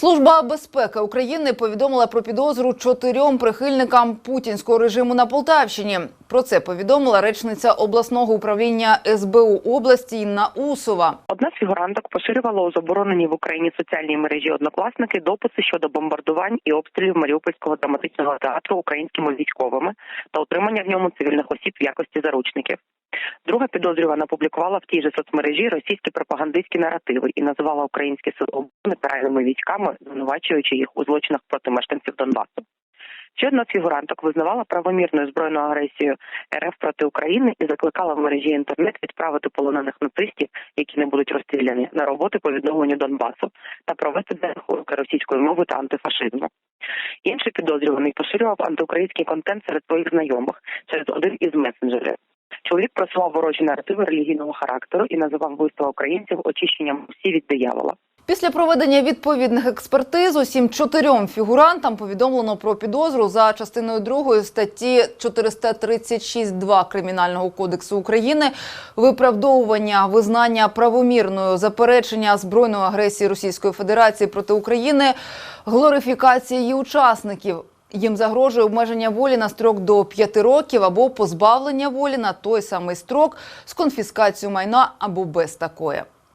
Служба безпеки України повідомила про підозру чотирьом прихильникам путінського режиму на Полтавщині. Про це повідомила речниця обласного управління СБУ області Інна Усова. Одна з фігуранток поширювала у забороненій в Україні соціальній мережі однокласники дописи щодо бомбардувань і обстрілів Маріупольського драматичного театру українськими військовими та утримання в ньому цивільних осіб в якості заручників. Друга підозрювана публікувала в тій же соцмережі російські пропагандистські наративи і називала українські сили оборони каральними військами, звинувачуючи їх у злочинах проти мешканців Донбасу. Ще одна з фігуранток визнавала правомірною збройну агресію РФ проти України і закликала в мережі інтернет відправити полонених нацистів, які не будуть розстріляні, на роботи по відновленню Донбасу та провести для російської мови та антифашизму. Інший підозрюваний поширював антиукраїнський контент серед своїх знайомих через один із месенджерів. Чоловік просував ворожі наративи релігійного характеру і називав вбивство українців очищенням Русі від диявола. Після проведення відповідних експертиз усім чотирьом фігурантам повідомлено про підозру за частиною 2 статті 436.2 Кримінального кодексу України виправдовування визнання правомірною заперечення збройної агресії Російської Федерації проти України, глорифікація її учасників. Їм загрожує обмеження волі на строк до 5 років або позбавлення волі на той самий строк з конфіскацією майна або без такої.